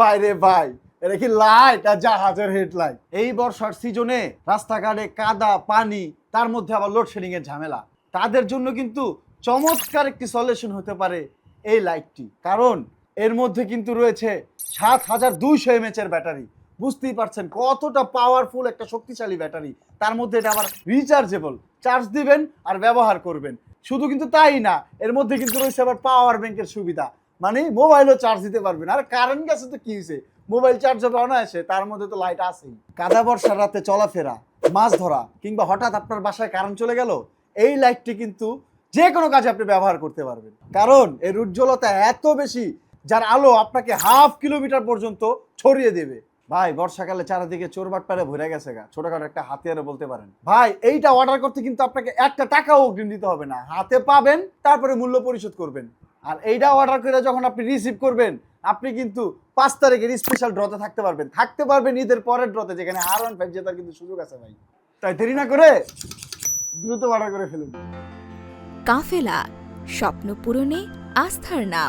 বাইরে ভাই, এটা কি লাইট আর জাহাজের হেডলাইট এই বর্ষার সিজনে রাস্তাঘাটে কাদা, পানি, তার মধ্যে আবার লোডশেডিং এর ঝামেলা। তাদের জন্য কিন্তু চমৎকার একটি সলিউশন হতে পারে এই লাইটটি কারণ এর মধ্যে কিন্তু রয়েছে সাত হাজার দুইশো এমএচ এর ব্যাটারি। বুঝতেই পারছেন কতটা পাওয়ারফুল একটা শক্তিশালী ব্যাটারি। তার মধ্যে এটা আবার রিচার্জেবল চার্জ দিবেন আর ব্যবহার করবেন। শুধু কিন্তু তাই না, এর মধ্যে কিন্তু রয়েছে আবার পাওয়ার ব্যাংকের সুবিধা। মানে মোবাইলও চার্জ দিতে পারবেন আর কারেন্ট গেছে তো কি হয়েছে? মোবাইল চার্জ হবে অনায়াসে তার মধ্যে তো লাইট আছেই। কাদা বর্ষার রাতে চলাফেরা, মাছ ধরা, কিংবা হঠাৎ আপনার বাসায় কারেন্ট চলে গেল, এই লাইটটি কিন্তু যে কোনো কাজে আপনি ব্যবহার করতে পারবেন। কারণ এর উজ্জ্বলতা এত বেশি, যার আলো আপনাকে হাফ কিলোমিটার পর্যন্ত ছড়িয়ে দেবে। ভাই, বর্ষাকালে চারিদিকে চোরবাট পারে ভরে গেছে গা। ছোটখাটো একটা হাতিয়ারে বলতে পারেন। ভাই, এইটা অর্ডার করতে কিন্তু আপনাকে একটা টাকাও অগ্রিম দিতে হবে না। হাতে পাবেন, তারপরে মূল্য পরিশোধ করবেন। আর এইটা অর্ডার করে যখন আপনি রিসিভ করবেন, আপনি কিন্তু পাঁচ তারিখের স্পেশাল ড্রতে থাকতে পারবেন। থাকতে পারবেন ঈদের পরের ড্রতে যেখানে আর ওয়ান ফাইভ জেতার কিন্তু সুযোগ আছে ভাই। তাই দেরি না করে দ্রুত অর্ডার করে ফেলুন। কাফেলা, স্বপ্ন পূরণে আস্থার নাম।